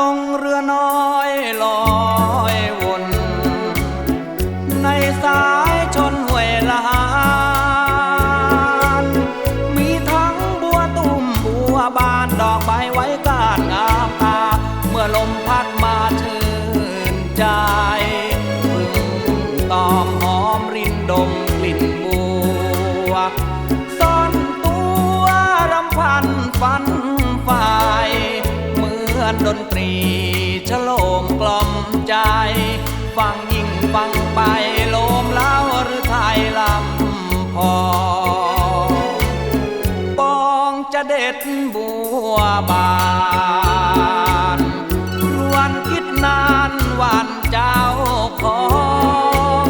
ลงเรือน้อยลอยวน ในสายชนห้วยลานมีทั้งบัวตุ่มบัวบานดอกใบไว้กาดงามตา เมื่อลมพัดมาชื่นใจพึงตอมหอมรินดมกลิ่นบัวซ่อนตัวรำพันฝัน อปองจะเด็ดบัวบานรวนคิดนานวันเจ้าของ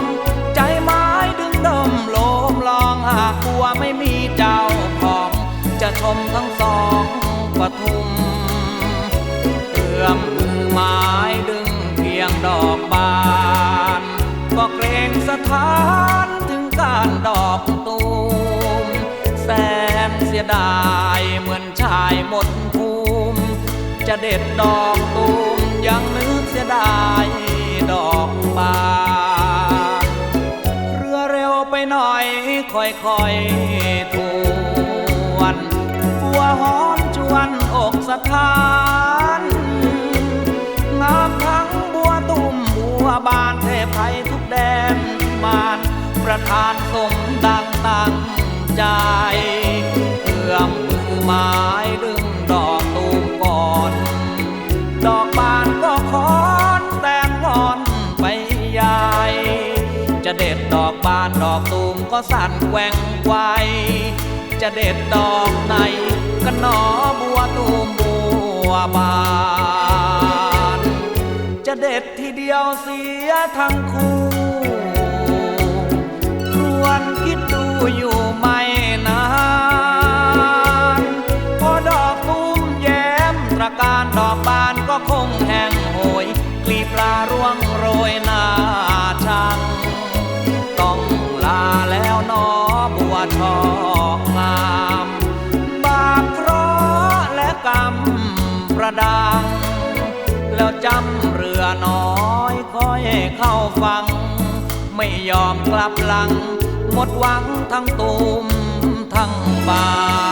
ใจไม้ดึงดมโลมลองหากัวไม่มีเจ้าของ จะชมทั้งสองปทุมเอื้อมมือไม้ดึง เสียดายเหมือนชายหมดภูมิจะเด็ดดอกตูมยังนึกเสียดายดอกบานเรือเร็วไปหน่อยค่อยๆทวนบัวหอมชวนอกสถานงามทั้งบัวตุ่มบัวบานเทพไทยทุกแดนมานประทานสมดังตั้งใจ มมือไม้ดึงดอกตูมก่อน ดอกบานก็คอนแตงงอนไปใหญ่ จะเด็ดดอกบานดอกตูมก็สั่นแกว่งไวจะเด็ดดอกไหนก็หนอบัวตูมบัวบาน จะเด็ดทีเดียวเสียทั้งคู่ ดัง แล้วจำเรือน้อยค่อยเข้าฟัง ไม่ยอมกลับหลัง หมดหวังทั้งตูมทั้งบา